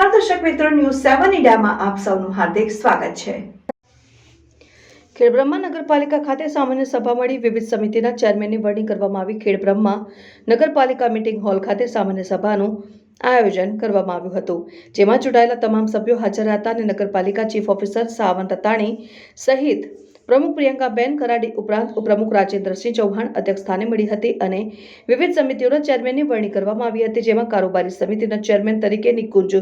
મિત્રો ન્યૂઝ સેવન ઇન્ડિયામાં આપ સૌનું હાર્દિક સ્વાગત છે. ખેડબ્રહ્મા નગરપાલિકા ખાતે સામાન્ય સભા મળી. વિવિધ સમિતિના ચેરમેનની વરણી કરવામાં આવી. ખેડબ્રહ્મા નગરપાલિકા મિટિંગ હોલ ખાતે સામાન્ય સભાનું આયોજન કરવામાં આવ્યું હતું. જેમાં ચૂંટાયેલા તમામ સભ્યો હાજર હતા અને નગરપાલિકા ચીફ ઓફિસર સાવંત અતાણી સહિત પ્રમુખ પ્રિયંકાબેન કરાડી ઉપરાંત ઉપપ્રમુખ રાજેન્દ્રસિંહ ચૌહાણ અધ્યક્ષ સ્થાને મળી હતી અને વિવિધ સમિતિઓના ચેરમેનની વરણી કરવામાં આવી હતી, જેમાં કારોબારી સમિતિના ચેરમેન તરીકે નિકુંજ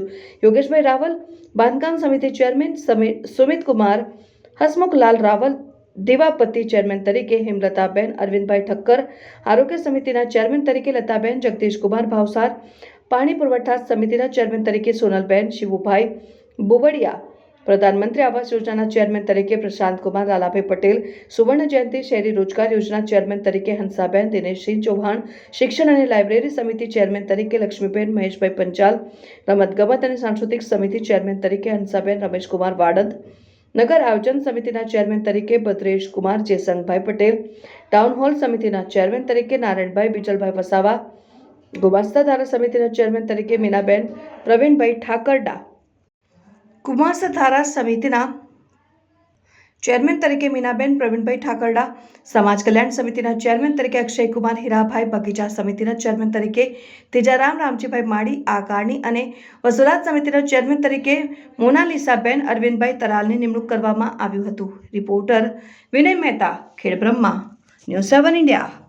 યોગેશભાઈ રાવલ, બાંધકામ સમિતિ ચેરમેન સમી- સુમિત કુમાર હસમુખલાલ રાવલ, દિવાપતિ ચેરમેન તરીકે હિમલતાબેન, અરવિંદભાઈ ઠક્કર, આરોગ્ય સમિતિના ચેરમેન તરીકે લતાબેન, જગદીશકુમાર ભાવસાર, પાણી પુરવઠા સમિતિના ચેરમેન તરીકે સોનલબેન, શિવુભાઈ બુબડિયા પ્રધાનમંત્રી આવાસ યોજનાના ચેરમેન તરીકે પ્રશાંત કુમાર, લાલાભાઈ પટેલ, સુવર્ણ જયંતિ શહેરી રોજગાર યોજના ચેરમેન તરીકે હંસાબેન દિનેશસિંહ ચૌહાણ, શિક્ષણ અને લાઇબ્રેરી સમિતિ ચેરમેન તરીકે લક્ષ્મીબેન મહેશભાઈ પંચાલ, રમતગમત અને સાંસ્કૃતિક સમિતિ ચેરમેન તરીકે હંસાબેન રમેશકુમાર વાડદ, નગર આયોજન સમિતિના ચેરમેન તરીકે ભદ્રેશ કુમાર, જેસંગભાઈ પટેલ, ટાઉન હોલ સમિતિના ચેરમેન તરીકે નારાયણભાઈ, બિજલભાઈ વસાવા, ગુમાસ્તા ધારા સમિતિના ચેરમેન તરીકે મીનાબેન, પ્રવીણભાઈ ઠાકરડા કુમાસા ધારા સમિતિના ચેરમેન તરીકે મીનાબેન પ્રવીણભાઈ ઠાકરડા, સમાજ કલ્યાણ સમિતિના ચેરમેન તરીકે અક્ષયકુમાર હીરાભાઈ, બગીચા સમિતિના ચેરમેન તરીકે તેજારામ રામજીભાઈ માળી, આકારણી અને વસુલાત સમિતિના ચેરમેન તરીકે મોનાલિસાબેન અરવિંદભાઈ તરાલની નિમણૂક કરવામાં આવ્યું હતું. Reporter Vinay Mehta, Khedbrahma, news seven India.